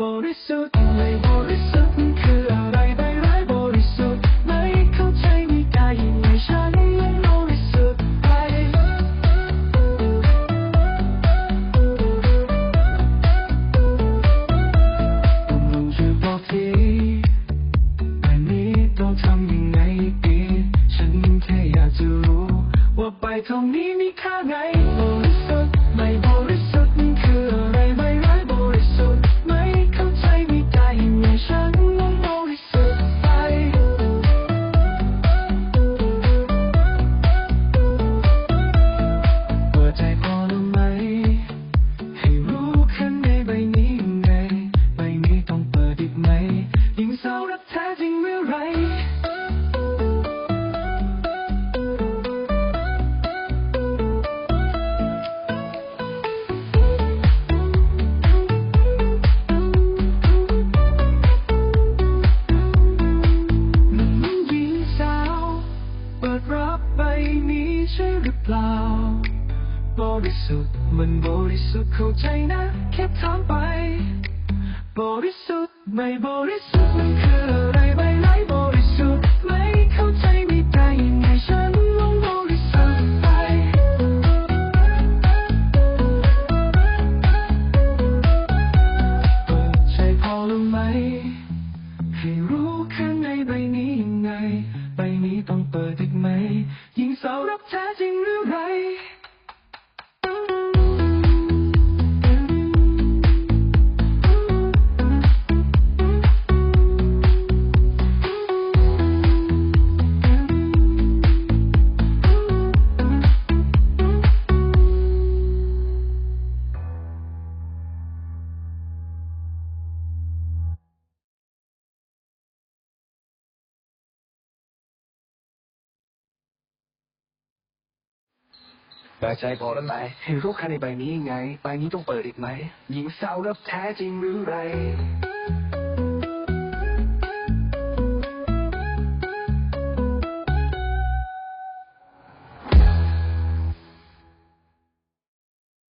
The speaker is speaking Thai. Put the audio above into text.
บริสุทธิ์ในบริสุทธิ์คืออะไรใบไร้บริสุทธิ์ไม่เข้าใจไม่ได้ยังไงฉันยังบริสุทธิ์ไปต้องช่วยบอกทีแบบนี้ต้องทำยังไงดีฉันแค่อยากจะรู้ ว่าไปตรงนี้มีค่าไง ช่หรือเปล่า บริสุทธิ์มันบริสุทธิ์เข้าใจนะ แค่ถามไป บริสุทธิ์ไม่บริสุทธิ์มันคืออะไรใบไหนบริสุทธิ์ไม่เข้าใจไม่ได้ยังไงฉันลองบริสุทธิ์ไป เปิดใจพอหรู้ไหม ให้รู้ข้างในใบนี้ยังไง นี้ต้องเปิดอีกไหมยิงเศร้ารักแท้จริงหรือไร เปิดใจพอแล้วไหมเห้รู้ข้างในใบนี้ยังไง ใบนี้ต้องเปิดอีกไหม หญิงสาวรับแท้จริงหรือไร